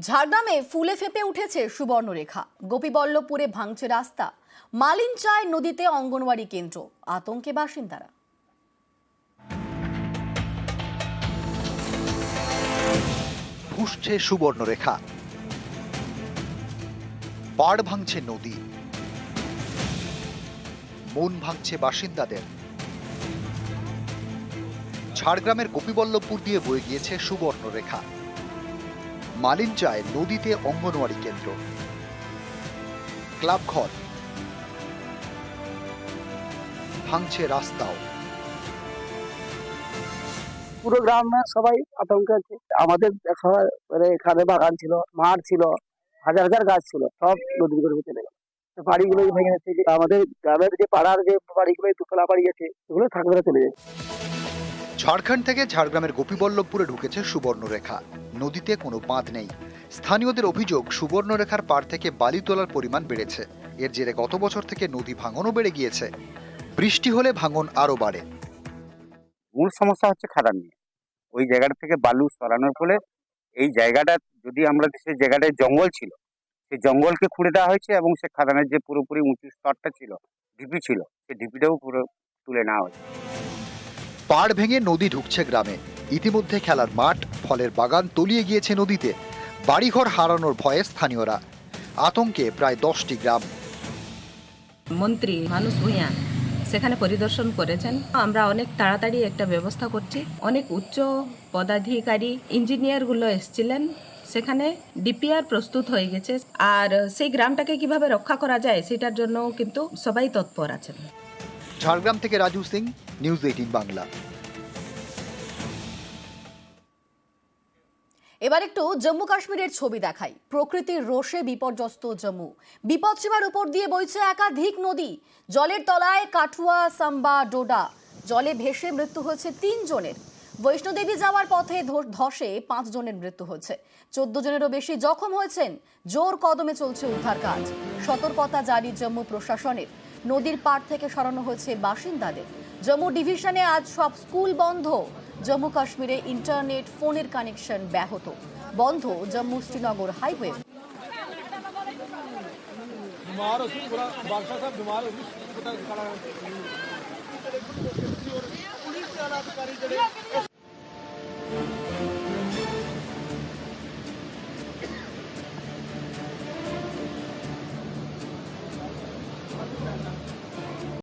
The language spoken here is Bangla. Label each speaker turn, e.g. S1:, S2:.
S1: ঝাড়গ্রামে ফুলে ফেপে উঠেছে সুবর্ণরেখা। গোপীবল্লভপুরে ভাঙছে রাস্তা। মালিনচায় নদীতে অঙ্গনওয়াড়ি কেন্দ্র। আতঙ্কে বাসিন্দারা।
S2: ফুসছে সুবর্ণরেখা। পাড় ভাঙছে নদী। মন ভাঙছে বাসিন্দাদের। ঝাড়গ্রামের গোপীবল্লভপুর দিয়ে বয়ে গিয়েছে সুবর্ণরেখা। মালিঞ্চায় নদীতে অঙ্গনওয়াড়ি কেন্দ্র। ক্লাব ঘর ভাঙছে রাস্তাও।
S3: পুরো গ্রামে সবাই আতঙ্কে আছে। আমাদের সবাই মানে এখানে বাগান ছিল, মাঠ ছিল, হাজার হাজার গাছ ছিল, সব নদীর গর্ভে চলে গেল বাড়িগুলো ভেঙে যাচ্ছে আমাদের গ্রামের যে পাড়ার যে বাড়িগুলো দুতলা বাড়ি আছে সেগুলো থাকবে চলে যাচ্ছে।
S2: ঝাড়খণ্ড থেকে ঝাড়গ্রামের গোপীবল্লভপুরে ঢুকেছে সুবর্ণরেখা। নদীতে কোনো বাঁধ নেই। স্থানীয়দের অভিযোগ, সুবর্ণরেখার পার থেকে বালি তোলার পরিমাণ বেড়েছে। এর জেরে গত বছর থেকে নদী ভাঙনও বেড়ে গিয়েছে। বৃষ্টি হলে ভাঙন আরও বাড়ে।
S4: মূল সমস্যা হচ্ছে খাদান নিয়ে। ওই জায়গাটা থেকে বালু সরানোর ফলে এই জায়গাটা, যদি আমরা সেই জায়গাটায় জঙ্গল ছিল, সেই জঙ্গলকে খুঁড়ে দেওয়া হয়েছে এবং সে খাদানের যে পুরোপুরি উঁচু স্তরটা ছিল, ঢিপি ছিল সেই ঢিপিটাও পুরো তুলে নেওয়া হয়েছে।
S2: পাড় ভেঙে নদী ঢুকছে গ্রামে। ইতিমধ্যে খেলার মাঠ, ফলের বাগান তলিয়ে গিয়েছে নদীতে। বাড়িঘর হারানোর ভয়ে স্থানীয়রা। আতঙ্কে প্রায় দশটি গ্রাম।
S5: মন্ত্রী, মানুষ ভূঁইয়া সেখানে পরিদর্শন করেছেন। আমরা অনেক তাড়াতাড়ি একটা ব্যবস্থা করছি। অনেক উচ্চ পদাধিকারী, ইঞ্জিনিয়ারগুলো এসেছিলেন। সেখানে ডিপিআর প্রস্তুত হয়ে গেছে। আর সেই গ্রামটাকে কীভাবে রক্ষা করা যায়, সেটার জন্য কিন্তু সবাই তৎপর আছেন।
S2: ঝাড়গ্রাম থেকে রাজু সিং, নিউজ এইটিন বাংলা।
S1: এবার একটু জম্মু কাশ্মীরের ছবি দেখাই। প্রকৃতির রোষে বিপর্যস্ত জম্মু। বিপদসীমার উপর দিয়ে বইছে একাধিক নদী। জলের তলায় কাঠুয়া, সাম্বা, ডোডা। জলে ভেসে মৃত্যু হয়েছে তিন জনের। বৈষ্ণোদেবী যাওয়ার পথে ধসে পাঁচ জনের মৃত্যু হয়েছে। চোদ্দ জনেরও বেশি জখম হয়েছেন। জোর কদমে চলছে উদ্ধার কাজ। সতর্কতা জারি জম্মু প্রশাসনের। নদীর পাড় থেকে সরানো হয়েছে বাসিন্দাদের। জম্মু ডিভিশনে আজ সব স্কুল বন্ধ। জম্মু কাশ্মীরে ইন্টারনেট, ফোনের কানেকশন ব্যাহত। বন্ধ জম্মু শ্রীনগর হাইওয়ে।